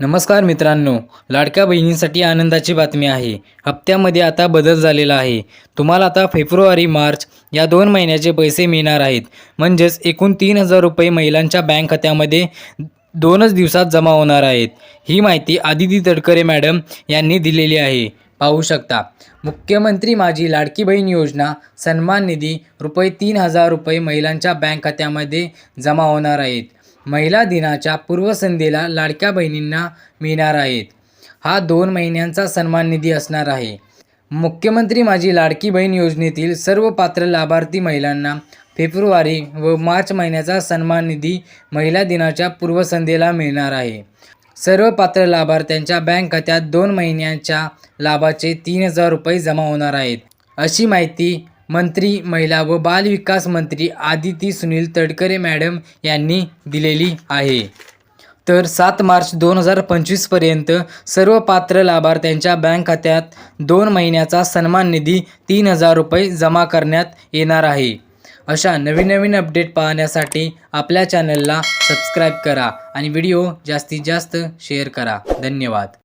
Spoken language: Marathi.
नमस्कार मित्रांनो लाडक्या बहिणींसाठी आनंदाची बातमी आहे. हप्त्यामध्ये आता बदल झालेला आहे. तुम्हाला आता फेब्रुवारी मार्च या दोन महिन्याचे पैसे मिळणार आहेत. म्हणजेच एकूण तीन हजार रुपये महिलांच्या बँक खात्यामध्ये दोनच दिवसात जमा होणार आहेत. ही माहिती आदिती तडकरे मॅडम यांनी दिलेली आहे. पाहू शकता. मुख्यमंत्री माझी लाडकी बहीण योजना सन्मान निधी रुपये तीन हजार रुपये महिलांच्या बँक खात्यामध्ये जमा होणार आहेत. महिला दिनाच्या पूर्वसंध्येला लाडक्या बहिणींना मिळणार आहेत. हा दोन महिन्यांचा सन्मान निधी असणार आहे. मुख्यमंत्री माझी लाडकी बहीण योजनेतील सर्व पात्र लाभार्थी महिलांना फेब्रुवारी व मार्च महिन्याचा सन्मान निधी महिला दिनाच्या पूर्वसंध्येला मिळणार आहे. सर्व पात्र लाभार्थ्यांच्या बँक खात्यात दोन महिन्यांच्या लाभाचे तीन हजार रुपये जमा होणार आहेत. अशी माहिती मंत्री महिला व बाल विकास मंत्री आदिती सुनील तडकरे मॅडम यांनी दिलेली आहे. तर सात मार्च दोन हजार पंचवीसपर्यंत सर्व पात्र लाभार्थ्यांच्या बँक खात्यात दोन महिन्याचा सन्मान निधी तीन हजार रुपये जमा करण्यात येणार आहे. अशा नवीन नवीन अपडेट पाहण्यासाठी आपल्या चॅनलला सबस्क्राईब करा आणि व्हिडिओ जास्तीत जास्त शेअर करा. धन्यवाद.